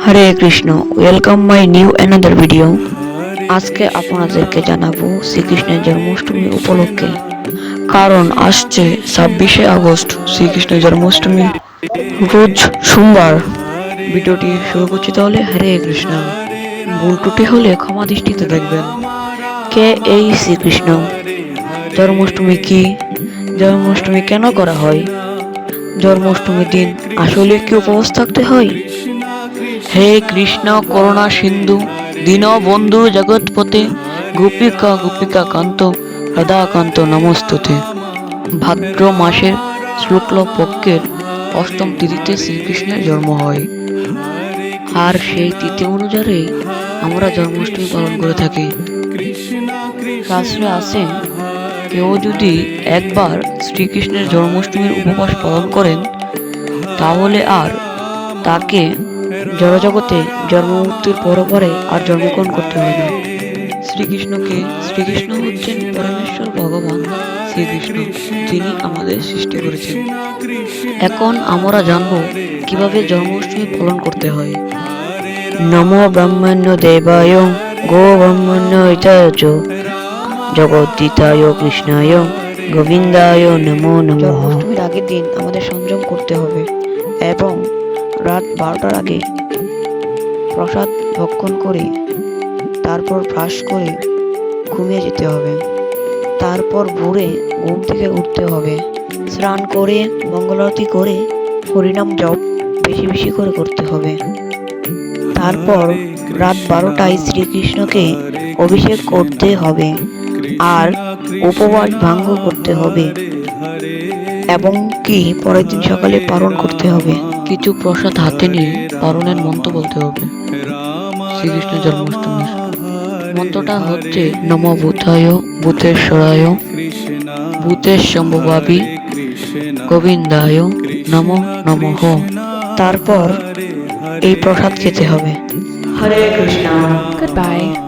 Hare Krishna welcome my new another video আজকে আপনাদেরকে জানাব শ্রীকৃষ্ণের জন্মাষ্টমী উপলক্ষে। কারণ আসছে ছাব্বিশে আগস্ট শ্রীকৃষ্ণের জন্মাষ্টমী। রোজ সোমবার। ভিডিওটি শুরু করছি তাহলে হরে কৃষ্ণ। ভুল ত্রুটি হলে ক্ষমা দৃষ্টিতে দেখবেন। কে এই শ্রীকৃষ্ণ? জন্মাষ্টমী কি? জন্মাষ্টমী কেন করা হয়? জন্মাষ্টমীর দিন আসলে কি উপবাস থাকতে হয়? হে কৃষ্ণ করুণা সিন্ধু দীন বন্ধু জগৎপতে গোপিকা গোপিকা কান্ত রাধাকান্ত নমস্তুতে। ভাদ্র মাসের শুক্ল পক্ষের অষ্টম তিথিতে শ্রীকৃষ্ণের জন্ম হয়। আর সেই তিথি অনুযায়ী আমরা জন্মাষ্টমী পালন করে থাকি। শাস্ত্রে আছে, কেউ যদি একবার শ্রীকৃষ্ণের জন্মাষ্টমীর উপবাস পালন করেন, তাহলে আর তাকে জড়জগতে পরে পরে আর জন্মগ্রহণ করতে হয় না। শ্রীকৃষ্ণকে শ্রীকৃষ্ণ হচ্ছেন পরমেশ্বর ভগবান শ্রীকৃষ্ণ যিনি আমাদের সৃষ্টি করেছেন। এখন আমরা জানব কীভাবে জন্মাষ্টমী পালন করতে হয়। নমো ব্রহ্মণ্য দেবায় গো ব্রহ্মণ্য ইতাচ জগদ্দিতায় কৃষ্ণায় গোবিন্দায় নমো নমঃ। জন্মাষ্টমীর আগের দিন আমাদের সংযম করতে হবে এবং রাত বারোটার আগে প্রসাদ ভক্ষণ করে তারপর ব্রাশ করে ঘুমিয়ে যেতে হবে। তারপর ভোরে ঘুম থেকে উঠতে হবে। স্নান করে মঙ্গলারতি করে হরিনাম জপ বেশি বেশি করে করতে হবে। তারপর রাত বারোটায় শ্রীকৃষ্ণকে অভিষেক করতে হবে আর উপবাস ভাঙ্গ করতে হবে। এবং কি পরের দিন সকালে পালন করতে হবে। কিছু প্রসাদ হাতে নিয়ে পালনের মন্ত্র বলতে হবে। শ্রীকৃষ্ণ জন্মাষ্টমীর মন্ত্রটা হচ্ছে নম ভূতায় ভূতেশ্বরায় ভূতেশ সম্ভবাবি গোবিন্দায় নম নমঃ। তারপর এই প্রসাদ খেতে হবে। হরে কৃষ্ণ। Goodbye.